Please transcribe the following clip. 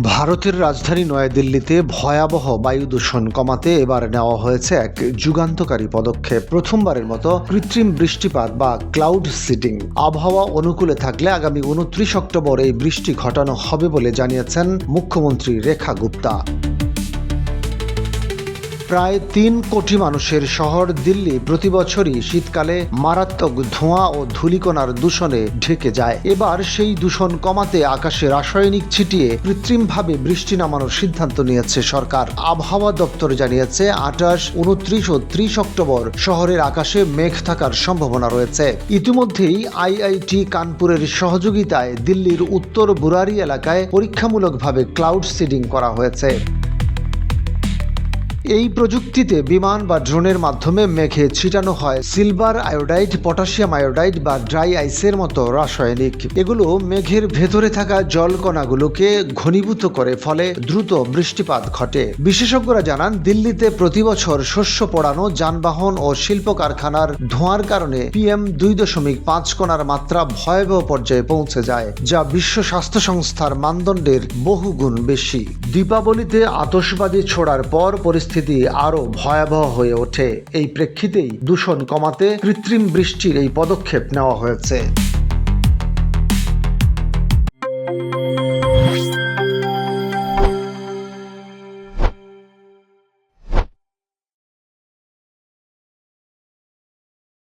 ভারতের রাজধানী নয়াদিল্লিতে ভয়াবহ বায়ু দূষণ কমাতে এবার নেওয়া হয়েছে এক যুগান্তকারী পদক্ষেপ। প্রথমবারের মতো কৃত্রিম বৃষ্টিপাত বা ক্লাউড সিটিং আবহাওয়া অনুকূলে থাকলে আগামী উনত্রিশ অক্টোবর এই বৃষ্টি ঘটানো হবে বলে জানিয়েছেন মুখ্যমন্ত্রী রেখা গুপ্তা। প্রায় তিন কোটি মানুষের শহর দিল্লি প্রতি বছরই শীতকালে মারাত্মক ধোঁয়া ও ধূলিকণার দূষণে ঢেকে যায়। এবার সেই দূষণ কমাতে আকাশে রাসায়নিক ছিটিয়ে কৃত্রিমভাবে বৃষ্টি নামানোর সিদ্ধান্ত নিয়েছে সরকার। আবহাওয়া দপ্তর জানিয়েছে, আঠাশ, উনত্রিশ ও ত্রিশ অক্টোবর শহরের আকাশে মেঘ থাকার সম্ভাবনা রয়েছে। ইতিমধ্যেই আইআইটি কানপুরের সহযোগিতায় দিল্লির উত্তর বুরারি এলাকায় পরীক্ষামূলকভাবে ক্লাউড সিডিং করা হয়েছে। এই প্রযুক্তিতে বিমান বা ড্রোনের মাধ্যমে মেঘে ছিটানো হয় সিলভার আয়োডাইড, পটাশিয়াম আয়োডাইড বা ড্রাই আইসের মতো রাসায়নিক। এগুলো মেঘের ভেতরে থাকা জলকণাগুলোকে ঘনীভূত করে, ফলে দ্রুত বৃষ্টিপাত ঘটে। বিশেষজ্ঞরা জানান, দিল্লিতে প্রতি বছর শস্য পোড়ানো, যানবাহন ও শিল্প কারখানার ধোঁয়ার কারণে পিএম দুই দশমিক পাঁচ কণার মাত্রা ভয়াবহ পর্যায়ে পৌঁছে যায়, যা বিশ্ব স্বাস্থ্য সংস্থার মানদণ্ডের বহুগুণ বেশি। দীপাবলিতে আতশবাজি ছোড়ার পর পরিস্থিতি আরও ভয়াবহ হয়ে ওঠে। এই প্রেক্ষিতেই দূষণ কমাতে কৃত্রিম বৃষ্টির এই পদক্ষেপ নেওয়া হয়েছে।